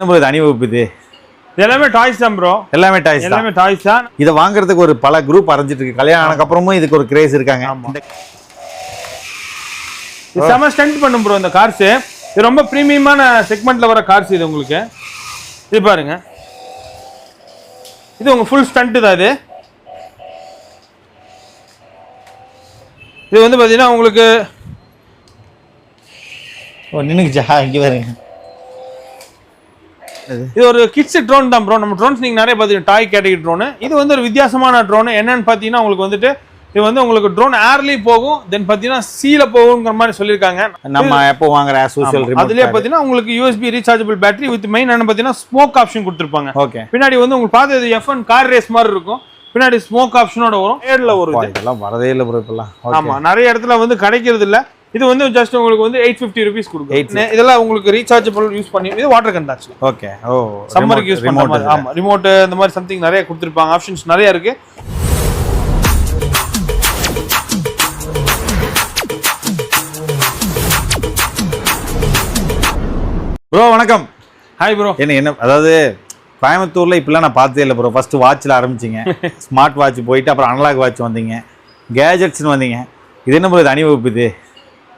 என்ன ப்ரோ இது அணிவகுப்பு இது? இது எல்லாமே டாய்ஸ் தான் ப்ரோ எல்லாமே டாய்ஸ் எல்லாமே டாய்ஸ் தான். இதை வாங்குறதுக்கு ஒரு பல குரூப் அரைஞ்சிட்டு இருக்கு. கல்யாணம் ஆனதுக்கு அப்புறமும் இதுக்கு ஒரு கிரேஸ் இருக்காங்க. செம ஸ்டண்ட் பண்ணும் ப்ரோ இந்த கார்ஸ் இது ரொம்ப ப்ரீமியமான செக்மெண்ட்ல வர கார்ஸ் இது உங்களுக்கு. இது பாருங்க. இது உங்க ஃபுல் ஸ்டண்ட் தான் இது. இது வந்து பாத்தீங்கன்னா உங்களுக்கு ஓ நின்னுக்குச்சா? இங்கே பாருங்க. இது ஒரு கிட்ஸ் ட்ரோன் தான் ப்ரோ நம்ம ட்ரோன்ஸ் நீங்க நிறைய பார்த்தீங்கன்னா டாய் கேட்டகரி ட்ரோனு இது வந்து ஒரு வித்தியாசமான ட்ரோன் என்னன்னு பார்த்தீங்கன்னா உங்களுக்கு வந்துட்டு இது வந்து உங்களுக்கு ட்ரோன் ஏர்லி போகும் தென் பார்த்தீங்கன்னா சீல போகுங்கிற மாதிரி சொல்லியிருக்காங்க. நம்ம எப்போ வாங்குற சோஷியல் அதுலயே பார்த்தீங்கன்னா உங்களுக்கு USB rechargeable battery with main என்ன பார்த்தீங்கன்னா ஸ்மோக் ஆப்ஷன் கொடுத்துருப்பாங்க. ஓகே பின்னாடி வந்து உங்களுக்கு பார்த்தது எஃப் ஒன் கார் ரேஸ் மாதிரி இருக்கும். பின்னாடி ஸ்மோக் ஆப்ஷனோட வரும். ஏர்ல ஒரு இது. இதெல்லாம் வரதே இல்லை ப்ரோ இப்பெல்லாம். ஆமா. நிறைய இடத்துல வந்து கிடைக்கிறது இல்ல இது வந்து ஜஸ்ட் உங்களுக்கு வந்து எயிட் ஃபிஃப்டி ருபீஸ் கொடுக்கும். இதெல்லாம் உங்களுக்கு ரீசார்ஜபிள் யூஸ் பண்ணி இது வாட்டர் கன் ஆக்சுவலி ஓகே ஓ சம்மருக்கு யூஸ் remote மாதிரி ஆமா ரிமோட் இந்த மாதிரி சம்திங் நிறைய கொடுத்துருப்பாங்க ஆப்ஷன்ஸ் நிறைய இருக்கு. ப்ரோ வணக்கம். ஹாய் ப்ரோ என்ன என்ன அதாவது கோயம்புத்தூர்ல இப்பெல்லாம் நான் பார்த்ததே இல்லை ப்ரோ ஃபர்ஸ்ட் வாட்ச்ல ஆரம்பிச்சிங்க. ஸ்மார்ட் வாட்ச் போயிட்டு அப்புறம் அனலாக் வாட்ச் வந்தீங்க. கேஜெட்ஸ்னு வந்தீங்க. இது என்ன ப்ரோ இது அணிவகுப்பு இது?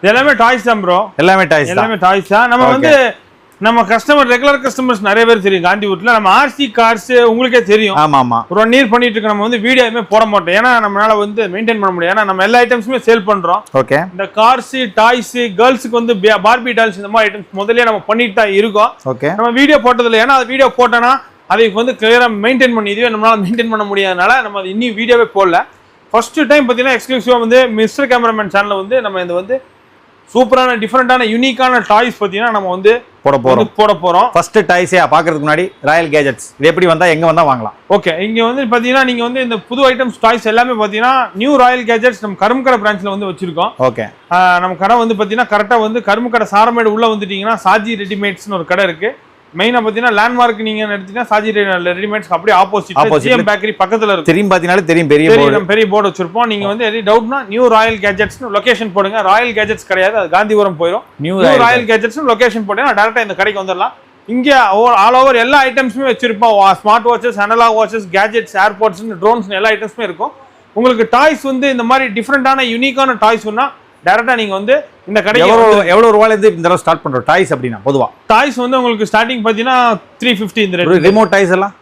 எல்லாமே டாய்ஸ் தான் ப்ரோ எல்லாமே டாய்ஸ் எல்லாமே டாய்ஸ் தான். நம்ம. வந்து நம்ம கஸ்டமர் ரெகுலர் கஸ்டமர்ஸ் நிறைய பேர் தெரியும். காந்திபுரத்தில் நம்ம ஆர்சி கார்ஸ் உங்களுக்கே தெரியும். ஆமா ஆமா ஒரு ஒன் இயர் பண்ணிட்டு இருக்க நம்ம வந்து வீடியோ எதுவுமே போட மாட்டோம். ஏன்னா நம்மளால வந்து மெயின்டைன் பண்ண முடியும் ஏன்னா நம்ம எல்லா ஐட்டம்ஸுமே சேல் பண்றோம். ஓகே இந்த கார்ஸ் டாய்ஸ் கேர்ள்ஸுக்கு வந்து பார்பி டால்ஸ் இந்த மாதிரி ஐட்டம்ஸ் முதல்லயே நம்ம பண்ணிட்டு தான் இருக்கோம். ஓகே நம்ம வீடியோ போட்டதில்லை. ஏன்னா அது வீடியோ போட்டோன்னா அதுக்கு வந்து கிளியராக மெயின்டைன் பண்ணி இதுவே நம்மளால மெயின்டைன் பண்ண முடியாதனால நம்ம அது இன்னும் வீடியோவே போடல. ஃபர்ஸ்ட் டைம் பார்த்தீங்கன்னா எக்ஸ்க்ளூசிவாக வந்து மிஸ்டர் கேமராமேன் சேனலில் வந்து நம்ம இந்த வந்து சூப்பரான டிஃப்ரெண்டான யூனிக்கான டாய்ஸ் பார்த்தீங்கன்னா நம்ம வந்து போட போறோம். வந்து போட போகிறோம் ஃபர்ஸ்ட் டாய்ஸே பார்க்கறதுக்கு முன்னாடி ராயல் கேஜெட்ஸ் இது எப்படி வந்தா எங்க வந்தா வாங்கலாம். ஓகே இங்கே வந்து பார்த்தீங்கன்னா நீங்கள் வந்து இந்த புது ஐட்டம்ஸ் டாய்ஸ் எல்லாமே பார்த்தீங்கன்னா நியூ ராயல் கேஜெட்ஸ் நம்ம கரும்புக்கடை பிரான்ச்சில் வந்து வச்சிருக்கோம். ஓகே நம்ம கடை வந்து பார்த்தீங்கன்னா கரெக்டாக வந்து கரும்புக்கடை சாரமேடு உள்ளே வந்துட்டீங்கன்னா சாஜி ரெடிமேட்ஸ்னு ஒரு கடை இருக்கு. மெயினாக பார்த்தீங்கன்னா லேண்ட்மார்க் நீங்கள் எடுத்தீங்கன்னா சாஜி ரெடிமேட்ஸ் அப்படியே ஆப்போசிட். ஜிஎம் பேக்கரி பக்கத்தில் இருக்கும். தெரியும் பார்த்தீங்கனாலே தெரியும் பெரிய பெரிய போர்டு வச்சிருப்போம். நீங்க வந்து எது டவுட்னா நியூ ராயல் கேஜெட்ஸ்னு லொகேஷன் போடுங்க. ராயல் கேஜெட்ஸ் கிடையாது அது காந்திபுரம் போயிடும் நியூ ராயல் கேஜெட்ஸ் லொகேஷன் போட்டீங்கன்னா டேரக்டா இந்த கடைக்கு வந்துடலாம் இங்கே ஆல் ஓவர் எல்லா ஐட்டம்ஸுமே வச்சிருப்போம். Smart watches analog watches gadgets airports drones எல்லா ஐட்டம்ஸுமே இருக்கும். உங்களுக்கு டாய்ஸ் வந்து இந்த மாதிரி டிஃப்ரெண்டான யூனிக்கான டாய்ஸ் சொன்னா டேரக்டா நீங்க வந்து இந்த கடைக்கு எவ்வளவு எவ்வளவு ரூபாயில இருந்து இந்த தடவை ஸ்டார்ட் பண்றோம்? டாய்ஸ் அப்படின்னா பொதுவா. டாய்ஸ் வந்து உங்களுக்கு ஸ்டார்டிங் பார்த்தீங்கன்னா த்ரீ ஃபிஃப்டி இந்த ரிமோட் டாய்ஸ் எல்லாம்?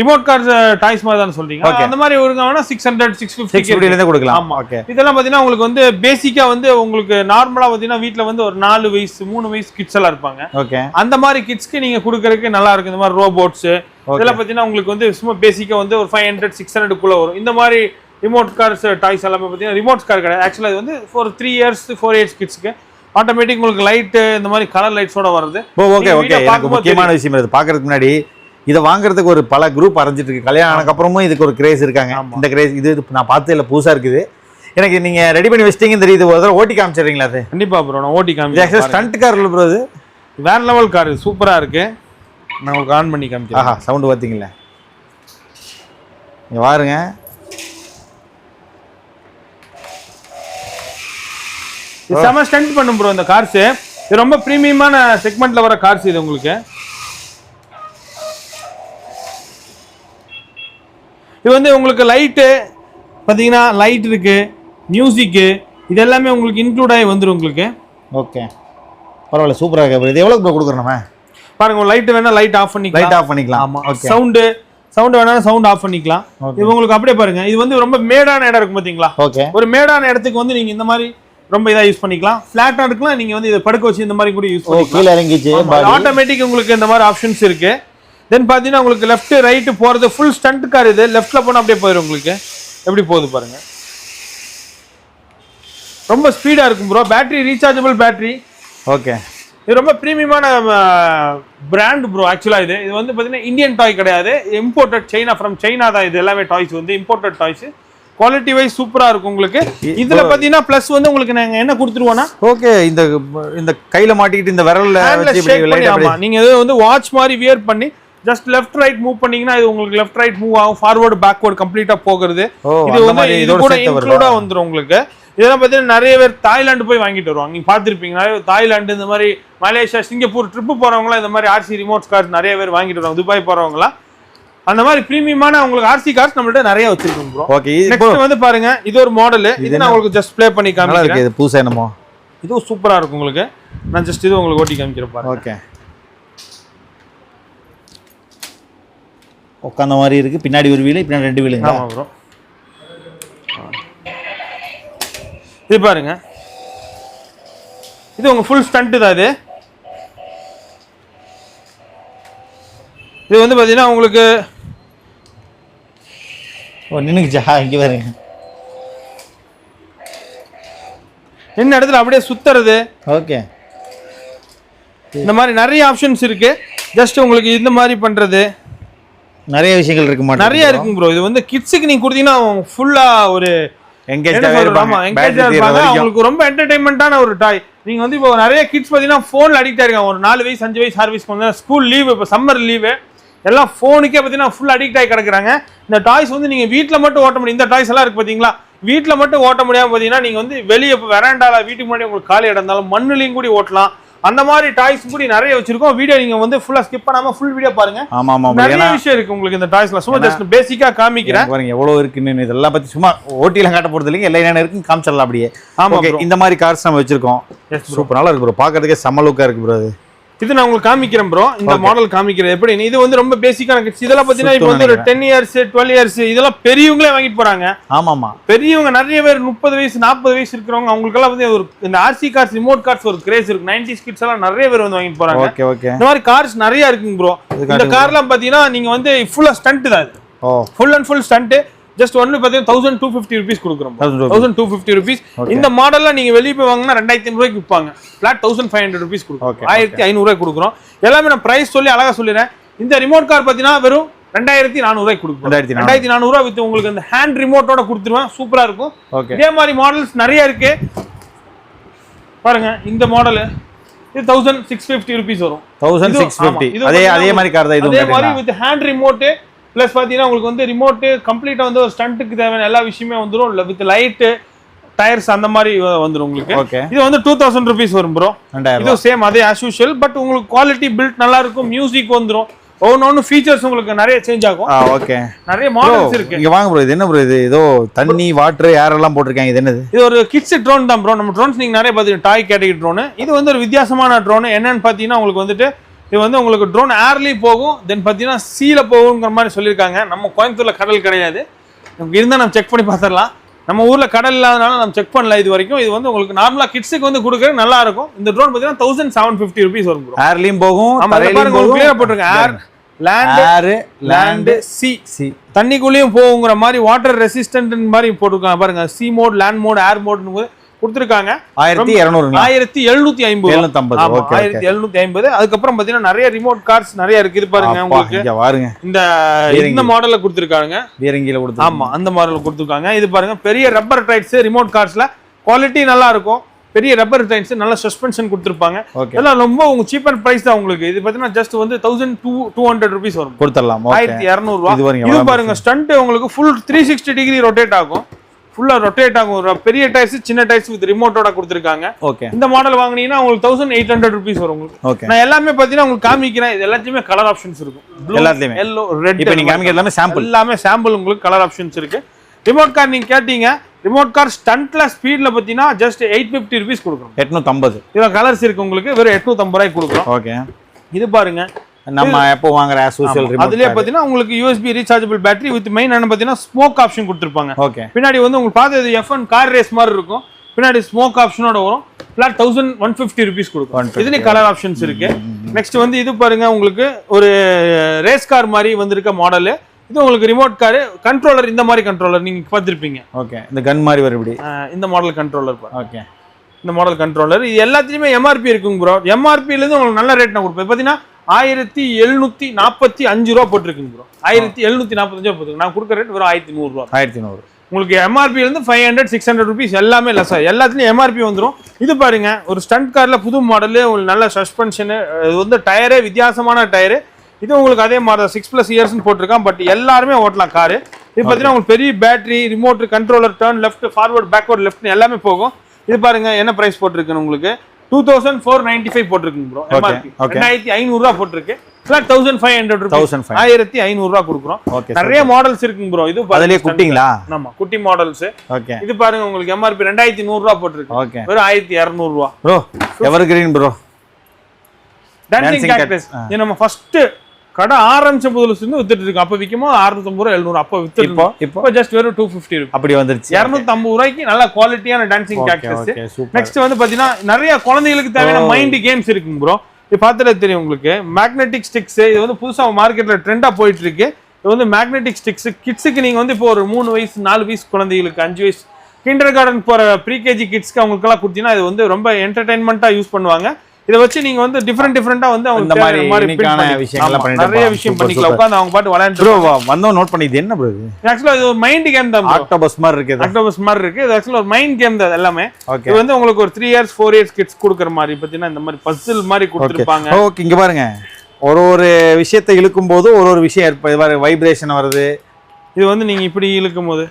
ரிமோட் கார்ஸ் டாய்ஸ் மாதிரி தான் சொல்றீங்க. அந்த மாதிரி ஒரு சிக்ஸ் ஹண்ட்ரட் சிக்ஸ் ஃபிஃப்டி இருந்தே கொடுக்கலாம். ஆமா. ஓகே இதெல்லாம் பார்த்தீங்கன்னா உங்களுக்கு வந்து பேசிக்கா வந்து உங்களுக்கு நார்மலா பார்த்தீங்கன்னா வீட்ல வந்து ஒரு நாலு வயசு மூணு வயசு கிட்ஸ் எல்லாம் இருப்பாங்க. ஓகே அந்த மாதிரி கிட்ஸ்க்கு நீங்க கொடுக்கறதுக்கு நல்லா இருக்கும். இந்த மாதிரி ரோபோட்ஸ் இதெல்லாம் பார்த்தீங்கன்னா உங்களுக்கு வந்து சும்மா பேசிக்கா வந்து ஒரு ஃபைவ் ஹண்ட்ரட் சிக்ஸ் ஹண்ட்ரடுக்குள்ள வரும். இந்த மாதிரி ரிமோட் கார்ஸ் டாய்ஸ் எல்லாமே பார்த்தீங்கன்னா ரிமோட் கார் கிடையாது. ஆக்சுவலாக இது வந்து ஒரு த்ரீ இயர்ஸ் ஃபோர் இயர்ஸ் கிட்ஸ்க்கு ஆட்டோமேட்டிக் உங்களுக்கு லைட்டு இந்த மாதிரி கலர் லைட்ஸோட வருது ஓ ஓகே ஓகே எனக்கு முக்கியமான விஷயம் இது. பார்க்கறதுக்கு முன்னாடி இதை வாங்குறதுக்கு ஒரு பல குரூப் அரைஞ்சிட்டு இருக்கு. கல்யாணம் ஆனதுக்கு அப்புறமும் இதுக்கு ஒரு கிரேஸ் இருக்காங்க. இந்த கிரேஸ் இது நான் பார்த்தது இல்லை புதுசா இருக்குது. எனக்கு நீங்க ரெடி பண்ணி வச்சிட்டீங்கன்னு தெரியுது. ஒரு தடவை ஓட்டி காமிச்சிடுறீங்களா அது? கண்டிப்பா ப்ரோ நான் ஓட்டி ஆக்சுவலாக ஸ்டண்ட் கார் இல்லை ப்ரோ இது? வேற லெவல் கார் சூப்பரா இருக்கு. நான் உங்களுக்கு ஆன் பண்ணி காமிக்கிறேன். ஆஹா சவுண்டு பார்த்தீங்களா. இங்க பாருங்க செம ஸ்டண்ட் பண்ணும் ப்ரோ இந்த கார்ஸ் இது ரொம்ப ப்ரீமியமான செக்மெண்ட்ல வர கார்ஸ் இது உங்களுக்கு. இது வந்து உங்களுக்கு லைட்டு பார்த்தீங்கன்னா லைட் இருக்கு மியூசிக்கு இது எல்லாமே உங்களுக்கு இன்க்ளூட் ஆகி வந்துடும் உங்களுக்கு. ஓகே பரவாயில்ல சூப்பராக இருக்கு. இது எவ்வளோ ப்ரோ கொடுக்குறோம் நம்ம பாருங்க லைட் வேணா லைட் ஆஃப் பண்ணிக்கலாம். லைட் ஆஃப் பண்ணிக்கலாம். ஆமா. சவுண்டு சவுண்ட் வேணா சவுண்ட் ஆஃப் பண்ணிக்கலாம். இது உங்களுக்கு அப்படியே பாருங்க. இது வந்து ரொம்ப மேடான இடம் இருக்கும் பாத்தீங்களா? ஓகே ஒரு மேடான இடத்துக்கு வந்து நீங்க இந்த மாதிரி ரொம்ப இதா யூஸ் பண்ணிக்கலாம். ஃபிளாட்டா இருக்கலாம் நீங்க வந்து இதை படுக்க வச்சு இந்த மாதிரி கூட யூஸ் பண்ணிக்கலாம். ஆட்டோமேட்டிக் உங்களுக்கு இந்த மாதிரி ஆப்ஷன்ஸ் இருக்கு. தென் பாத்தீங்கன்னா உங்களுக்கு லெஃப்ட் ரைட் போறது ஃபுல் ஸ்டண்ட் கார் இது. லெஃப்ட்ல போனா அப்படியே போயிடும் உங்களுக்கு. எப்படி போகுது பாருங்க. ரொம்ப ஸ்பீடா இருக்கும் bro battery rechargeable battery okay இது ரொம்ப ப்ரீமியமான பிராண்ட் ப்ரோ ஆக்சுவலா இது. இது வந்து பாத்தீங்கன்னா இந்தியன் டாய் கிடையாது. இம்போர்ட்டட் சைனா ஃப்ரம் சைனா தான் இது. எல்லாமே டாய்ஸ் வந்து இம்போர்ட்டட் டாய்ஸ் குவாலிட்டி வைஸ் சூப்பரா இருக்கும் உங்களுக்கு. இதுல பாத்தீங்கன்னா ப்ளஸ் வந்து உங்களுக்கு நாங்க என்ன கொடுத்துருவோம்னா ஓகே இந்த இந்த கையில மாட்டிக்கிட்டு இந்த விரல்ல நீங்க வந்து வாட்ச் மாதிரி வியர் பண்ணி ஜஸ்ட் லெஃப்ட் ரைட் மூவ் பண்ணீங்கன்னா இது உங்களுக்கு லெஃப்ட் ரைட் மூவ் ஆகும் ஃபார்வர்டு பேக்வர்டு கம்ப்ளீட்டா போகிறது. இது வந்து இது கூட இன்க்ளூடா வருதா? வந்துரும் உங்களுக்கு. இதெல்லாம் பார்த்தீங்கன்னா நிறைய பேர் தாய்லாந்து போய் வாங்கிட்டு வருவாங்க. நீங்கள் பார்த்துருப்பீங்க நிறைய தாய்லாந்து இந்த மாதிரி மலேசியா சிங்கப்பூர் ட்ரிப்பு போகிறவங்களாம் இந்த மாதிரி ஆர்சி ரிமோட் கார்ஸ் நிறைய பேர் வாங்கிட்டு வருவாங்க. துபாய் போகிறவங்களாம் அந்த மாதிரி ப்ரீமியமான உங்களுக்கு ஆர்சி கார்ஸ் நம்மள்ட்ட நிறைய வச்சிருக்கோம் ப்ரோ ஓகே நெக்ஸ்ட் வந்து பாருங்க இது ஒரு மாடல் இது நான் உங்களுக்கு ஜஸ்ட் ப்ளே பண்ணி காமிக்கிறேன். இது புதுசா என்னமோ. இதுவும் சூப்பரா இருக்கும் உங்களுக்கு. நான் ஜஸ்ட் இது உங்களுக்கு ஓட்டி காமிக்கிறேன் பாருங்க. ஓகே உட்காந்த மாதிரி இருக்கு. பின்னாடி ஒரு வீலு பின்னாடி ரெண்டு வீலுங்களா? ஆமா ப்ரோ இது பாருங்க. இது உங்க ஃபுல் ஸ்டண்ட் தான் இது. இது வந்து பாத்தீங்கன்னா உங்களுக்கு ஓ நின்னுக்குச்சா இங்கே பாருங்க என்ன இடத்துல அப்படியே சுத்துறது. ஓகே. இந்த மாதிரி நிறைய ஆப்ஷன்ஸ் இருக்கு. ஜஸ்ட் உங்களுக்கு இந்த மாதிரி பண்றது. நிறைய விஷயங்கள் இருக்கு நிறைய இருக்குங்க ப்ரோ இது வந்து கிட்ஸுக்கு நீங்க கொடுத்தீங்கன்னா ஃபுல்லா ஒரு. அவங்களுக்கு ரொம்ப என்டர்டைன்மெண்டான ஒரு டாய் நீங்க வந்து இப்போ நிறைய கிட்ஸ் பாத்தீங்கன்னா போன்ல அடிக்ட் ஆயிருக்காங்க. ஒரு நாலு வயசு அஞ்சு வயசு ஆறு வயசுக்கு வந்து ஸ்கூல் லீவ் இப்போ சம்மர் லீவு எல்லாம் ஃபோனுக்கே பார்த்தீங்கன்னா ஃபுல் அடிக்ட் ஆகி கிடக்குறாங்க. இந்த டாய்ஸ் வந்து நீங்க வீட்ல மட்டும் ஓட்ட முடியும். இந்த டாய்ஸ் எல்லாம் இருக்கு பாத்தீங்களா வீட்ல மட்டும் ஓட்ட முடியாம பாத்தீங்கன்னா நீங்க வந்து வெளியே இப்போ வெராண்டால வீட்டுக்கு முன்னாடி உங்களுக்கு காலி இடம் இருந்தாலும் மண்ணுலையும் கூட ஓட்டலாம். அந்த மாதிரி டாய்ஸ் கூட நிறைய வச்சிருக்கோம். வீடியோ நீங்க வந்து ஃபுல்லா ஸ்கிப் பண்ணாம ஃபுல் வீடியோ பாருங்க. ஆமா ஆமா நிறைய விஷயம் இருக்கு உங்களுக்கு இந்த டாய்ஸ்ல சும்மா ஜஸ்ட் பேசிக்கா காமிக்கிறேன். பாருங்க எவ்வளவு இருக்குன்னு இதெல்லாம் பத்தி சும்மா ஓட்டிலாம் காட்ட போறது இல்லைங்க. எல்லாம் என்ன இருக்குன்னு காமிச்சிடலாம் அப்படியே. ஆமா. இந்த மாதிரி கார்ஸ் நம்ம வச்சிருக்கோம். சூப்பர் நல்லா இருக்கு ப்ரோ பார்க்கறதுக்கே செம்ம லுக்கா இருக்கு ப்ரோ அது. இது நான் உங்களுக்கு காமிக்கிறேன் ப்ரோ இந்த மாடல் காமிக்கிறேன். எப்படி? இது வந்து ரொம்ப பேசிக்கான கிட்ஸ் இதெல்லாம் பார்த்தீங்கன்னா இப்போ வந்து ஒரு டென் இயர்ஸ் டுவெல் இயர்ஸ் இதெல்லாம் பெரியவங்களே வாங்கிட்டு போறாங்க. ஆமாமா. பெரியவங்க நிறைய பேர் முப்பது வயசு நாற்பது வயசு இருக்கிறவங்க அவங்களுக்கெல்லாம் வந்து ஒரு இந்த ஆர்சி கார்ஸ் ரிமோட் கார்ஸ் ஒரு கிரேஸ் இருக்கு. நைன்டி கிட்ஸ் எல்லாம் நிறைய பேர் வந்து வாங்கிட்டு போறாங்க. ஓகே ஓகே இந்த மாதிரி கார்ஸ் நிறைய இருக்குங்க ப்ரோ இந்த கார்லாம் பார்த்தீங்கன்னா நீங்க வந்து ஃபுல்லா ஸ்டண்ட் தான் full and full stunt just only பார்த்தீங்கன்னா தௌசண்ட் டூ ஃபிஃப்டி ருபீஸ் கொடுக்குறோம். 1250. தௌசண்ட் டூ ஃபிஃப்டி ருபீஸ் இந்த மாடல்லாம் நீங்க வெளியே போய் வாங்கினா ரெண்டாயிரத்தி ஐநூறுக்கு விற்பாங்க flat thousand five hundred rupees கொடுக்கும் ஆயிரத்தி ஐநூறுரூவாய்க்கு கொடுக்குறோம். எல்லாமே நான் பிரைஸ் சொல்லி அழகா சொல்லிடுறேன். இந்த ரிமோட் கார் பார்த்தீங்கன்னா வெறும் ரெண்டாயிரத்தி நானூறுவாய்க்கு கொடுக்கும் ரெண்டாயிரத்தி. ரெண்டாயிரத்தி நானூறுவா வித் உங்களுக்கு இந்த ஹேண்ட் ரிமோட்டோட கொடுத்துருவேன். சூப்பரா இருக்கும். இதே மாதிரி மாடல்ஸ் நிறைய இருக்கு. பாருங்க இந்த மாடல் இது தௌசண்ட் சிக்ஸ் ஃபிஃப்டி ருபீஸ் வரும். தௌசண்ட் இது- சிக்ஸ் ஃபிஃப்டி இது அதே அதே மாதிரி கார் தான் அதே இதுவும் மாதிரி? வித் ஹேண்ட் ரிமோட்டு ப்ளஸ் பார்த்தீங்கன்னா உங்களுக்கு வந்து ரிமோட்டு கம்ப்ளீட்டாக வந்து ஒரு ஸ்டண்ட்டுக்கு தேவையான எல்லா விஷயமே வந்துடும் இல்லை வித் லைட்டு டயர்ஸ் அந்த மாதிரி வ- வந்துரும் உங்களுக்கு. ஓகே இது வந்து டூ தௌசண்ட் ருபீஸ் வரும் ப்ரோ இது சேம் அதே ஆஸ் யூஷுவல் பட் உங்களுக்கு குவாலிட்டி பில்ட் நல்லா இருக்கும் மியூசிக் வந்துரும். ஒவ்வொன்று ஃபீச்சர்ஸ் உங்களுக்கு நிறைய சேஞ்ச் ஆகும். ஓகே நிறைய மாடல்ஸ் இருக்கு. இங்க வாங்க ப்ரோ இது என்ன ப்ரோ இது? ஏதோ தண்ணி வாட்டர் ஏர் எல்லாம் போட்டிருக்காங்க? இது என்னது? இது ஒரு கிட்ஸ் ட்ரோன் தான் ப்ரோ நம்ம ட்ரோன்ஸ் நீங்க நிறைய பார்த்துருக்கீங்க டாய் கேட்டகரி ட்ரோன் இது வந்து ஒரு வித்தியாசமான ட்ரோன் என்னன்னு பார்த்தீங்கன்னா உங்களுக்கு வந்துட்டு இது வந்து உங்களுக்கு ட்ரோன் ஏர்லேயும் போகும் தென் பார்த்தீங்கன்னா சீல போகுங்கிற மாதிரி சொல்லியிருக்காங்க. நம்ம கோயம்புத்தூர்ல கடல் கிடையாது. நமக்கு இருந்தால் நம்ம செக் பண்ணி பார்த்துடலாம். நம்ம ஊர்ல கடல் இல்லாதனால நம்ம செக் பண்ணல இது வரைக்கும். இது வந்து உங்களுக்கு நார்மலா கிட்ஸுக்கு வந்து கொடுக்குறது நல்லா இருக்கும். இந்த ட்ரோன் பார்த்தீங்கன்னா தௌசண்ட் செவன் ஃபிஃப்டி ருபீஸ் வரும் ஏர்லயும் போகும் கிளியர் போட்டிருக்கேன். Air land land sea sea தண்ணிக்குள்ளேயும் போகுங்கிற மாதிரி வாட்டர் ரெசிஸ்டன்ட் மாதிரி போட்டிருக்காங்க. பாருங்க sea mode land mode air மோட்னு கொடுத்துருக்காங்க. ஆயிரத்தி இரநூறுங்களா? ஆயிரத்தி எழுநூத்தி ஐம்பது ஆயிரத்தி எழுநூத்தி ஐம்பது. அதுக்கப்புறம் பாத்தீங்கன்னா நிறைய ரிமோட் கார்ஸ் நிறைய இருக்கு. இது பாருங்க உங்களுக்கு. பாருங்க இந்த இந்த மாடல்ல கொடுத்துருக்காங்க. பீரங்கியில கொடுத்து ஆமா அந்த மாடல் கொடுத்துருக்காங்க. இது பாருங்க பெரிய ரப்பர் டைட்ஸ் ரிமோட் கார்ஸ்ல குவாலிட்டி நல்லா இருக்கும். பெரிய ரப்பர் டைட்ஸ் நல்ல சஸ்பென்ஷன் கொடுத்துருப்பாங்க. இதெல்லாம் ரொம்ப உங்க சீப் அண்ட் பிரைஸ் தான் உங்களுக்கு. இது பாத்தீங்கன்னா ஜஸ்ட் வந்து thousand two two hundred rupees வரும். கொடுத்துடலாம் ஆயிரத்தி இரநூறுவா இது பாருங்க ஸ்டண்ட் உங்களுக்கு full three sixty degree rotate ஆகும். ஃபுல்லா ரொட்டேட் ஆகும். ஒரு பெரிய டயர்ஸ் சின்ன டயர்ஸ் வித் ரிமோட்டோட கொடுத்துருக்காங்க. ஓகே இந்த மாடல் வாங்குனீங்கன்னா உங்களுக்கு தௌசண்ட் எயிட் ஹண்ட்ரட் ருபீஸ் வரும் உங்களுக்கு. ஓகே நான் எல்லாமே பார்த்தீங்கன்னா உங்களுக்கு காமிக்கிறேன். இது எல்லாத்தையுமே கலர் ஆப்ஷன்ஸ் இருக்கும் எல்லாத்துலயுமே? எல்லோ ரெட் இப்போ நீங்க காமிக்கிறது எல்லாமே சாம்பிள் எல்லாமே சாம்பிள் உங்களுக்கு கலர் ஆப்ஷன்ஸ் இருக்கு. ரிமோட் கார் நீங்க கேட்டீங்க. ரிமோட் கார் ஸ்டண்ட்ல ஸ்பீட்ல பார்த்தீங்கன்னா ஜஸ்ட் எயிட் ஃபிஃப்டி ருபீஸ் கொடுக்குறோம் எட்நூத்தம்பது. இதுல கலர்ஸ் இருக்கு உங்களுக்கு. வெறும் எட்நூத்தம்பது ரூபாய்க்கு கொடுக்குறோம் ஓகே இது பாருங்க. நம்ம எப்போ வாங்குற சோஷியல் அதுலயே பார்த்தீங்கன்னா உங்களுக்கு USB rechargeable battery with main என்ன பார்த்தீங்கன்னா ஸ்மோக் ஆப்ஷன் கொடுத்துருப்பாங்க. ஓகே பின்னாடி வந்து உங்களுக்கு பார்த்தது எஃப் ஒன் கார் ரேஸ் மாதிரி இருக்கும். பின்னாடி ஸ்மோக் ஆப்ஷனோட வரும். Flat thousand one fifty rupees கொடுக்கும். 150. இதுலேயும் கலர் ஆப்ஷன்ஸ் இருக்கு. நெக்ஸ்ட் வந்து இது பாருங்க உங்களுக்கு ஒரு ரேஸ் கார் மாதிரி வந்திருக்க மாடலு இது உங்களுக்கு ரிமோட் காரு கண்ட்ரோலர் இந்த மாதிரி கண்ட்ரோலர் நீங்க பார்த்துருப்பீங்க. ஓகே இந்த கன் மாதிரி வரும் இப்படி. இந்த மாடல் கண்ட்ரோலர் ஓகே இந்த மாடல் கண்ட்ரோலர் இது எல்லாத்துலயுமே எம்ஆர்பி இருக்குங்க ப்ரோ எம்ஆர்பிலேருந்து உங்களுக்கு நல்ல ரேட் நான் கொடுப்பேன். பார்த்தீங்கன்னா ஆயிரத்தி எழுநூத்தி நாற்பத்தி அஞ்சு ரூபா போட்டிருக்குங்க ப்ரோ ஆயிரத்தி எழுநூத்தி நாற்பத்தஞ்சு ரூபா போட்டுருக்கு நான் கொடுக்குற ரேட் வெறும் ஆயிரத்தி நூறுரூவா ஆயிரத்தி நூறு. உங்களுக்கு எம்ஆர்பி இருந்து five hundred six hundred rupees எல்லாமே லெஸ் எல்லாத்துலயும் எம்ஆர்பி வந்துரும். இது பாருங்க ஒரு ஸ்டண்ட் கார்ல புது மாடலு உங்களுக்கு நல்ல சஸ்பென்ஷனு இது வந்து டயரே வித்தியாசமான டயரு இது உங்களுக்கு அதே மாதிரி தான் சிக்ஸ் ப்ளஸ் இயர்ஸ்னு போட்டிருக்கான் பட் எல்லாருமே ஓட்டலாம் காரு இது பார்த்தீங்கன்னா உங்களுக்கு பெரிய battery remote controller turn left forward backward left எல்லாமே போகும். இது பாருங்க என்ன பிரைஸ் போட்டிருக்குன்னு உங்களுக்கு? Two thousand four ninety five போட்டிருக்குங்க bro MRP. ரெண்டாயிரத்தி ஐநூறுரூவா போட்டிருக்கு. Flat thousand five hundred thousand five ஆயிரத்தி ஐநூறுரூவா கொடுக்குறோம். ஓகே நிறைய மாடல்ஸ் இருக்குங்க ப்ரோ இது. அதுலயே குட்டிங்களா? ஆமா குட்டி மாடல்ஸ் ஓகே இது பாருங்க உங்களுக்கு எம்ஆர்பி ரெண்டாயிரத்தி நூறுரூவா போட்டிருக்கு. ஓகே வெறும் ஆயிரத்தி இரநூறுவா. Bro ever green bro dancing. Cactus இது நம்ம ஃபர்ஸ்ட் கடை ஆரம்பிச்ச புதுல இருந்து வித்துட்டு இருக்கோம் அப்ப விற்கும் போது அறுநூத்தம்பது ரூபா எழுநூறு அப்போ வித்து இப்போ இப்போ? ஜஸ்ட் வெறும் டூ ஃபிஃப்டி இருக்கும் அப்படி வந்துருச்சு. இரநூத்தம்பது ரூபாய்க்கு நல்ல குவாலிட்டியான டான்சிங் கேக்டஸ் நெக்ஸ்ட் வந்து பாத்தீங்கன்னா நிறைய குழந்தைகளுக்கு தேவையான மைண்ட் கேம்ஸ் இருக்குங்க ப்ரோ இது பார்த்துட்டு தெரியும் உங்களுக்கு. மேக்னெட்டிக் ஸ்டிக்ஸ் இது வந்து புதுசா மார்க்கெட்ல ட்ரெண்டா போயிட்டு இருக்கு இது வந்து மேக்னெட்டிக் ஸ்டிக்ஸ் கிட்ஸுக்கு நீங்க வந்து இப்போ ஒரு மூணு வயசு நாலு வயசு குழந்தைகளுக்கு அஞ்சு வயசு கிண்டர் கார்டன் போற ப்ரீகேஜி கிட்ஸ்க்கு அவங்களுக்கெல்லாம் கொடுத்தீங்கன்னா இது வந்து ரொம்ப என்டர்டைன்மெண்ட்டா யூஸ் பண்ணுவாங்க. இதை வச்சு நீங்க வந்து டிஃப்ரெண்ட் டிஃப்ரெண்டா வந்து அவங்க இந்த மாதிரி நிறைய. விஷயம் பண்ணிக்கலாம். உட்காந்து அவங்க பாட்டு விளையாண்டு வந்தவன் நோட் பண்ணி இது என்ன ப்ரோ இது? ஆக்சுவலா இது ஒரு மைண்ட் கேம் தான். ஆக்டோபஸ் மாதிரி இருக்குது. அக்டோபஸ் மாதிரி இருக்கு இது ஆக்சுவலா ஒரு மைண்ட் கேம் தான் எல்லாமே. இது வந்து உங்களுக்கு ஒரு three years four years kids கொடுக்குற மாதிரி. பார்த்தீங்கன்னா இந்த மாதிரி பசில் மாதிரி கொடுத்துருப்பாங்க. ஓகே இங்க பாருங்க. ஒரு ஒரு விஷயத்தை இழுக்கும் போது ஒரு ஒரு விஷயம் ஏற்ப வைப்ரேஷன் வருது. இது வந்து நீங்க இப்படி இழுக்கும் போது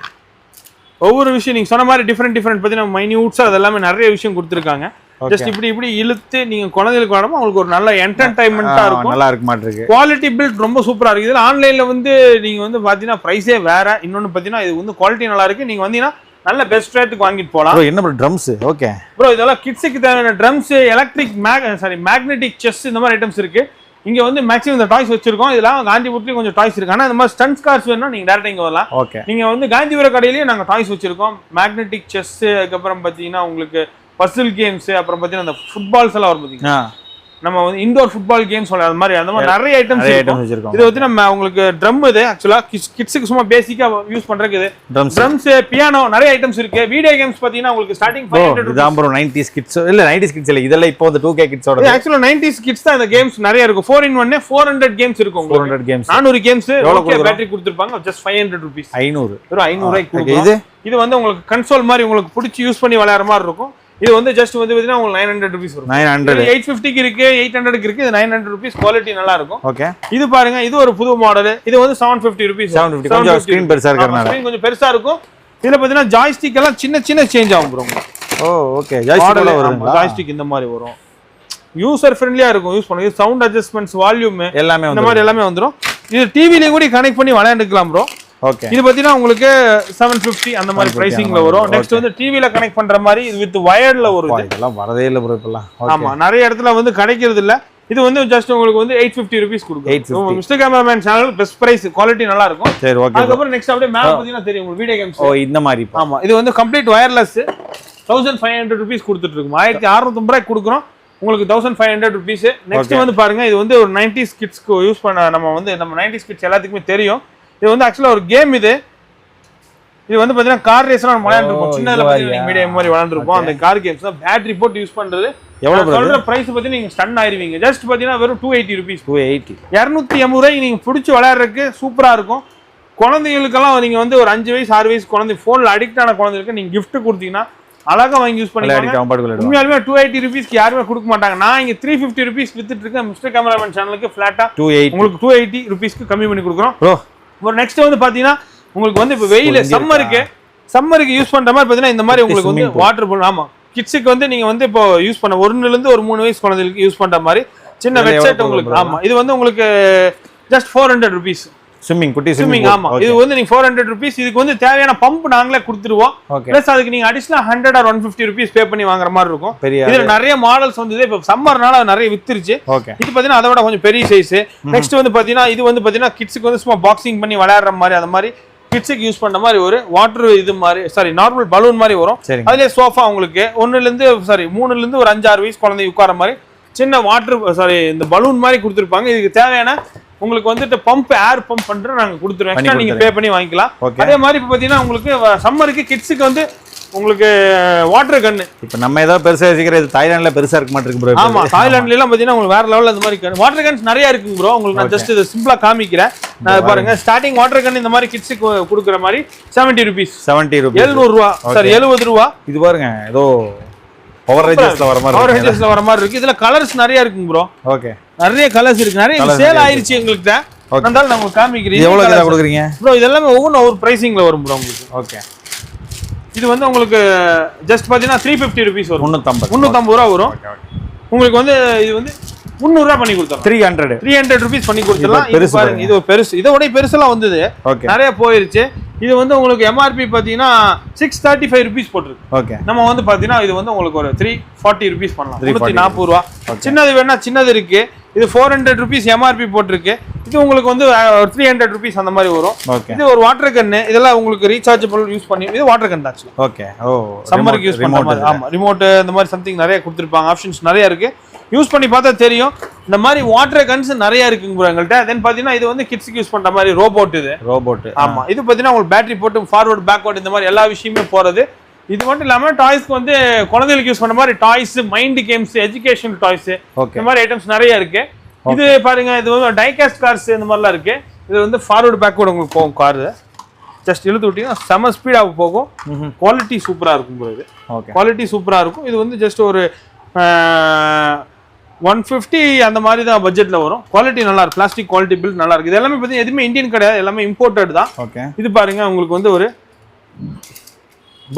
ஒவ்வொரு விஷயம் நீங்க சொன்ன மாதிரி டிஃப்ரெண்ட் டிஃப்ரெண்ட் பார்த்தீங்கன்னா மைன்யூட்ஸா அது எல்லாமே நிறைய விஷயம் கொடுத்துருக்காங்க. ஜஸ்ட் இப்படி இப்படி இழுத்து நீங்க குழந்தைகளுக்கு விடாம உங்களுக்கு ஒரு நல்ல என்டர்டைன்மெண்ட்டா இருக்கும். நல்லா இருக்க மாட்டிருக்கு குவாலிட்டி பில்ட் ரொம்ப சூப்பரா இருக்கு. இதுல ஆன்லைன்ல வந்து நீங்க வந்து பாத்தீங்கன்னா பிரைஸே வேற. இன்னொன்னு பாத்தீங்கன்னா இது வந்து குவாலிட்டி நல்லா இருக்கு நீங்க வந்தீங்கன்னா நல்ல பெஸ்ட் ரேட்டுக்கு வாங்கிட்டு போகலாம் ப்ரோ என்ன ப்ரோ ட்ரம்ஸ் ஓகே ப்ரோ இதெல்லாம் கிட்ஸுக்கு தேவையான drums electric mag sorry magnetic chess இந்த மாதிரி ஐட்டம்ஸ் இருக்கு. இங்க வந்து மேக்ஸிமம் இந்த டாய்ஸ் வச்சிருக்கோம். இதெல்லாம் காந்திபுரத்துலயும் கொஞ்சம் டாய்ஸ் இருக்கு. ஆனா இந்த மாதிரி ஸ்டன்ஸ் கார்ஸ் வேணும்னா நீங்க டேரக்டா இங்க வரலாம். ஓகே நீங்க வந்து காந்திபுரம் கடையிலயே நாங்க டாய்ஸ் வச்சிருக்கோம். மேக்னெட்டிக் செஸ் அதுக்கப்புறம் பாத்தீங்கன்னா உங்களுக்கு பசில் கேம்ஸ் அப்புறம் பாத்தீங்கன்னா அந்த ஃபுட்பால்ஸ் எல்லாம் வரும் பாத்தீங்கன்னா ஆ. நம்ம வந்து இண்டோர் ஃபுட்பால் கேம்ஸ் அது மாதிரி அந்த மாதிரி நிறைய ஐட்டம்ஸ் ஐட்டம்ஸ் வச்சிருக்கோம். இது வந்து நம்ம உங்களுக்கு ட்ரம் இது ஆக்சுவலா கிட்ஸுக்கு சும்மா பேசிக்கா யூஸ் பண்றதுக்கு இது. ட்ரம்ஸ் பியானோ நிறைய ஐட்டம்ஸ் இருக்கு. வீடியோ கேம்ஸ் பாத்தீங்கன்னா உங்களுக்கு ஸ்டார்டிங் இதான் ப்ரோ நைன்டிஸ் கிட்ஸ் இல்ல நைன்டிஸ் கிட்ஸ் இல்ல இதெல்லாம் இப்போ வந்து டூ கே கிட்ஸோட ஆக்சுவலா நைன்டிஸ் கிட்ஸ் தான் இந்த கேம்ஸ் நிறைய இருக்கும். ஃபோர் இன் ஒன்னே ஃபோர் ஹண்ட்ரட் கேம்ஸ் இருக்கும் ஃபோர் உங்களுக்கு ஹண்ட்ரட் கேம்ஸ் நானூறு கேம்ஸ் ஓகே? பேட்டரி கொடுத்துருப்பாங்க. ஜஸ்ட் ஃபைவ் ஹண்ட்ரட் ருபீஸ் ஐநூறு. ஐநூறுரூவாய்க்கு ஓகே கொடுக்கும் இது இது? வந்து உங்களுக்கு கன்சோல் மாதிரி உங்களுக்கு பிடிச்சி யூஸ் பண்ணி விளையாடுற மாதிரி இருக்கும். இது வந்து ஜஸ்ட் வந்து பார்த்தீங்கன்னா உங்களுக்கு நைன் ஹண்ட்ரட் ருபீஸ் வரும். நைன் ஹண்ட்ரட் எயிட் ஃபிஃப்டிக்கு இருக்கு எயிட் ஹண்ட்ரட்க்கு இருக்கு இது நைன் ஹண்ட்ரட் ருபீஸ் குவாலிட்டி நல்லா இருக்கும் ஓகே இது பாருங்க இது ஒரு புது மாடல் இது வந்து செவன் ஃபிஃப்டி ருபீஸ் 750 கொஞ்சம் screen பெருசா இருக்கறனால. கொஞ்சம் பெருசா இருக்கும். இதுல பாத்தீங்கன்னா ஜாய்ஸ்டிக் எல்லாம் சின்ன சின்ன சேஞ்ச் ஆகும் ப்ரோ ஓ ஓகே ஜாய்ஸ்டிக் வருதுங்களா? ஜாய்ஸ்டிக் இந்த மாதிரி வரும். யூசர் ஃப்ரெண்ட்லியா இருக்கும். யூஸ் பண்ணுங்க. சவுண்ட் அட்ஜஸ்ட்மெண்ட்ஸ் வால்யூம் எல்லாமே இந்த மாதிரி எல்லாமே வந்துரும். இது டிவிலையும் கூட கனெக்ட் பண்ணி விளையாண்டுக்கலாம் ப்ரோ ஓகே இது பாத்தீங்கன்னா உங்களுக்கு செவன் ஃபிஃப்டி அந்த மாதிரி 750 பிரைசிங்ல அந்த வரும். நெக்ஸ்ட் வந்து டிவில கனெக்ட் பண்ற மாதிரி இது வித் வயர்ட்ல இது. இதெல்லாம் வரதே இல்ல ப்ரோ இப்பெல்லாம். ஓகே ஆமா நிறைய இடத்துல வந்து கிடைக்கிறது இல்ல. இது வந்து ஜஸ்ட் உங்களுக்கு வந்து எயிட் ஃபிஃப்டி ருபீஸ் கொடுக்கும். 850. Mister cameraman channel best price quality நல்லா இருக்கும். சரி ஓகே அதுக்கப்புறம் நெக்ஸ்ட் அப்படியே மேல பாத்தீங்கன்னா தெரியும் உங்களுக்கு வீடியோ கேம்ஸ் ஓ இந்த மாதிரி ஆமா இது வந்து complete wireless thousand five hundred rupees கொடுத்துட்டு இருக்கும் ஆயிரத்தி அறுநூத்தம்பது ரூபாய் கொடுக்குறோம். உங்களுக்கு thousand five hundred rupees next வந்து பாருங்க இது வந்து ஒரு நைன்டிஸ் கிட்ஸ்க்கு யூஸ் பண்ண நம்ம வந்து நம்ம நைன்டிஸ் கிட்ஸ் எல்லாத்துக்குமே தெரியும். இது வந்து ஆக்சுவலா ஒரு கேம் இது. இது வந்து பாத்தீங்கன்னா கார் ரேஸ்லாம் நம்ம விளையாண்டுருப்போம். சின்னதுல? மீடியம் மாதிரி விளையாண்டுருப்போம். அந்த கார் கேம்ஸ் தான் பேட்டரி போட்டு யூஸ் பண்றது. எவ்வளவு சொல்ற பிரைஸ் பத்தி நீங்க ஸ்டன் ஆயிருவீங்க. ஜஸ்ட் பாத்தீங்கன்னா வெறும் two eighty rupees two eighty இரநூத்தி எண்பது ரூபாய்க்கு நீங்க பிடிச்சி விளையாடுறதுக்கு சூப்பரா இருக்கும். குழந்தைகளுக்கெல்லாம் நீங்க வந்து ஒரு அஞ்சு வயசு ஆறு வயசு குழந்தை போன்ல அடிக்ட் ஆன குழந்தைகளுக்கு நீங்க gift கொடுத்தீங்கன்னா அழகா வாங்கி யூஸ் விளையாடுவான். உண்மையாலுமே டூ எயிட்டி ருபீஸ்க்கு யாருமே கொடுக்க மாட்டாங்க. நான் இங்க த்ரீ ஃபிஃப்டி ருபீஸ் வித்துட்டு இருக்கேன். மிஸ்டர் கேமராமேன் சேனலுக்கு ஃபிளாட்டா டூ எயிட் உங்களுக்கு டூ எயிட்டி ருபீஸ்க்கு கம்மி பண்ணி கொடுக்குறோம். ஒரு நெக்ஸ்ட் வந்து பாத்தீங்கன்னா உங்களுக்கு வந்து இப்போ வெயில் சம்மருக்கு சம்மருக்கு யூஸ் பண்ற மாதிரி பாத்தீங்கன்னா இந்த மாதிரி உங்களுக்கு வந்து. வாட்டர் பூல் ஆமா. கிட்ஸுக்கு வந்து நீங்க வந்து இப்போ யூஸ் பண்ண ஒண்ணுல இருந்து ஒரு மூணு வயசு குழந்தைகளுக்கு யூஸ் பண்ற மாதிரி சின்ன வெப்சைட் உங்களுக்கு ஆமா. இது வந்து உங்களுக்கு just four hundred rupees swimming குட்டி ஸ்விம்மிங் ஆமா. இது வந்து நீங்க ஃபோர் ஹண்ட்ரட் ருபீஸ் இதுக்கு வந்து தேவையான பம்ப் நாங்களே கொடுத்துருவோம். பிளஸ் அதுக்கு நீங்க additional hundred or one fifty rupees pay பண்ணி வாங்குற மாதிரி இருக்கும். பெரிய இதுல நிறைய மாடல்ஸ் வந்தது இப்போ சம்மர்னால நிறைய வித்துருச்சு. ஓகே இது பாத்தீங்கன்னா அதை விட கொஞ்சம் பெரிய சைஸ் நெக்ஸ்ட் வந்து பாத்தீங்கன்னா இது வந்து பாத்தீங்கன்னா கிட்ஸுக்கு வந்து சும்மா பாக்ஸிங் பண்ணி விளையாடுற மாதிரி அந்த மாதிரி கிட்ஸுக்கு யூஸ் பண்ற மாதிரி ஒரு வாட்டர் இது மாதிரி சாரி நார்மல் பலூன் மாதிரி வரும். அதுலயே சோஃபா உங்களுக்கு ஒண்ணுல இருந்து சாரி மூணுல இருந்து ஒரு அஞ்சாறு வயசு குழந்தை உட்கார மாதிரி சின்ன வாட்டர் சாரி இந்த பலூன் மாதிரி கொடுத்துருப்பாங்க. இதுக்கு தேவையான உங்களுக்கு வந்துட்டு பம்ப் ஏர் பம்ப் பண்ற நாங்க கொடுத்துருவோம். எக்ஸ்ட்ரா நீங்க பே பண்ணி வாங்கிக்கலாம். அதே மாதிரி இப்போ பாத்தீங்கன்னா உங்களுக்கு சம்மருக்கு கிட்ஸுக்கு வந்து உங்களுக்கு வாட்டர் கன்னு இப்போ நம்ம ஏதோ பெருசா யோசிக்கிறோம் இது தாய்லாந்துல பெருசா இருக்க மாட்டிருக்கு ப்ரோ ஆமா தாய்லாந்துல எல்லாம் பாத்தீங்கன்னா உங்களுக்கு வேற லெவல்ல இந்த மாதிரி வாட்டர் கேன்ஸ் நிறைய இருக்குங்க ப்ரோ உங்களுக்கு நான் ஜஸ்ட் இதை சிம்பிளா காமிக்கிறேன். நான் பாருங்க. ஸ்டார்டிங் வாட்டர் கேன் இந்த மாதிரி கிட்ஸுக்கு கொடுக்குற மாதிரி செவன்டி ருபீஸ் செவன்ட்டி ருபீஸ் எழுநூறு ரூபா. சாரி எழுபது ரூபா. இது பாருங்க ஏதோ பவர் ரேஞ்சஸ்ல வர மாதிரி பவர். ஹெட்ஜஸ்ல வர மாதிரி இருக்கு. இதுல கலர்ஸ் நிறைய இருக்குங்க ப்ரோ ஓகே நிறைய கலர்ஸ் இருக்கு. நிறைய சேல் ஆயிருச்சு நான் உங்களுக்கு காமிக்கிறேன். இது எவ்வளோ இந்த கிலோ colours. கொடுக்குறீங்க ப்ரோ இதெல்லாமே ஒவ்வொன்றும் ஒவ்வொரு ப்ரைசிங்ல வரும் ப்ரோ உங்களுக்கு. ஓகே இது வந்து உங்களுக்கு ஜஸ்ட் பார்த்தீங்கன்னா த்ரீ ஃபிஃப்டி ருபீஸ் வரும். முந்நூற்றம்பது முந்நூற்றம்பது ரூபா வரும். உங்களுக்கு வந்து இது வந்து முந்நூறுரூவா பண்ணி கொடுத்துறோம் three hundred three hundred rupees பண்ணி கொடுத்துடலாம். இது பாருங்க இது ஒரு பெருசு. இதோட பெருசெல்லாம் வந்தது. நிறைய போயிருச்சு. இது வந்து உங்களுக்கு எம்ஆர்பி பார்த்தீங்கன்னா சிக்ஸ் தேர்ட்டி ஃபைவ் ருபீஸ் போட்டிருக்கு. ஓகே நம்ம வந்து பார்த்தீங்கன்னா இது வந்து உங்களுக்கு ஒரு த்ரீ ஃபார்ட்டி ருபீஸ் பண்ணலாம். 340 முந்நூற்றி நாற்பது ரூபா. சின்னது வேணா சின்னது இருக்கு. இது ஃபோர் ஹண்ட்ரட் ருபீஸ் எம்ஆர்பி போட்டிருக்கு. இது உங்களுக்கு வந்து ஒரு த்ரீ ஹண்ட்ரட் ருபீஸ் அந்த மாதிரி வரும். இது ஒரு வாட்டர் கன்னு இதெல்லாம் உங்களுக்கு ரீசார்ஜபிள் யூஸ் பண்ணி இது வாட்டர் கன் தான் ஓகே ஓ சம்மருக்கு யூஸ் பண்ற மாதிரி ஆமா ரிமோட் இந்த மாதிரி சம்திங் நிறைய கொடுத்துருப்பாங்க ஆப்ஷன்ஸ் நிறைய இருக்கு. யூஸ் பண்ணி பார்த்தா தெரியும். இந்த மாதிரி வாட்டர் கன்ஸ் நிறைய இருக்குங்க bro எங்கள்கிட்ட தென் பாத்தீங்கன்னா இது வந்து கிட்ஸ்க்கு யூஸ் பண்ற மாதிரி ரோபோட் இது. ரோபோட் ஆமா இது பாத்தீங்கன்னா உங்களுக்கு பேட்டரி போட்டு ஃபார்வர்ட் பேக்வர்ட் இந்த மாதிரி எல்லா விஷயமே போறது. இது மட்டும் இல்லாம டாய்ஸ்க்கு வந்து குழந்தைகளுக்கு யூஸ் பண்ண மாதிரி toys mind games education toys இந்த மாதிரி ஐட்டம்ஸ் நிறைய இருக்கு. இது பாருங்க இது வந்து டைகாஸ்ட் கார்ஸ் இந்த மாதிரிலாம் இருக்கு. இது வந்து ஃபார்வர்ட் பேக்வர்ட் உங்களுக்கு போகும் கார் ஜஸ்ட் இழுத்து விட்டீங்கன்னா செம ஸ்பீடாக போகும். குவாலிட்டி சூப்பரா இருக்கும் ஓகே குவாலிட்டி சூப்பரா இருக்கும். இது வந்து ஜஸ்ட் ஒரு ஒன் ஃபிஃப்டி அந்த மாதிரி தான் பட்ஜெட்ல வரும். குவாலிட்டி நல்லா இருக்கு. பிளாஸ்டிக் குவாலிட்டி பில்ட் நல்லா இருக்கு. இது எல்லாமே பார்த்தீங்கன்னா எதுவுமே இந்தியன் கிடையாது. எல்லாமே இம்போர்ட்டட் தான். ஓகே இது பாருங்க உங்களுக்கு வந்து ஒரு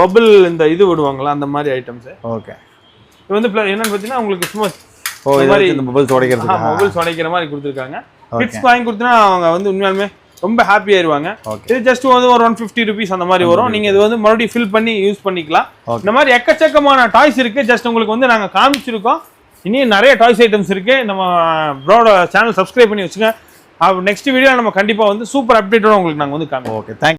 பபிள் இந்த இது விடுவாங்களா அந்த மாதிரி ஐட்டம்ஸ் ஓகே இது வந்து என்னன்னு பார்த்தீங்கன்னா உங்களுக்கு சும்மா ஓ இது வச்சு இந்த மொபைல் உடைக்கிறதுக்கு மொபைல்ஸ் உடைக்கிற மாதிரி கொடுத்துருக்காங்க. கிட்ஸ் வாங்கி கொடுத்தனா அவங்க வந்து உண்மையாலுமே ரொம்ப ஹாப்பி ஆயிருவாங்க. இது ஜஸ்ட் வந்து ஒரு ஒன் ஃபிஃப்டி ருபீஸ் அந்த மாதிரி வரும். நீங்க இது வந்து மறுபடியும் ஃபில் பண்ணி யூஸ் பண்ணிக்கலாம். இந்த மாதிரி எக்கச்சக்கமான டாய்ஸ் இருக்கு. ஜஸ்ட் உங்களுக்கு வந்து நாங்க காமிச்சிருக்கோம். இனியும் நிறைய டாய்ஸ் ஐட்டம்ஸ் இருக்கு. நம்ம ப்ரோட சேனல் சப்ஸ்கிரைப் பண்ணி வச்சுங்க நெக்ஸ்ட் வீடியோ நம்ம கண்டிப்பா வந்து சூப்பர் அப்டேட்டோட உங்களுக்கு நாங்க வந்து காமிப்போம் ஓகே தேங்க்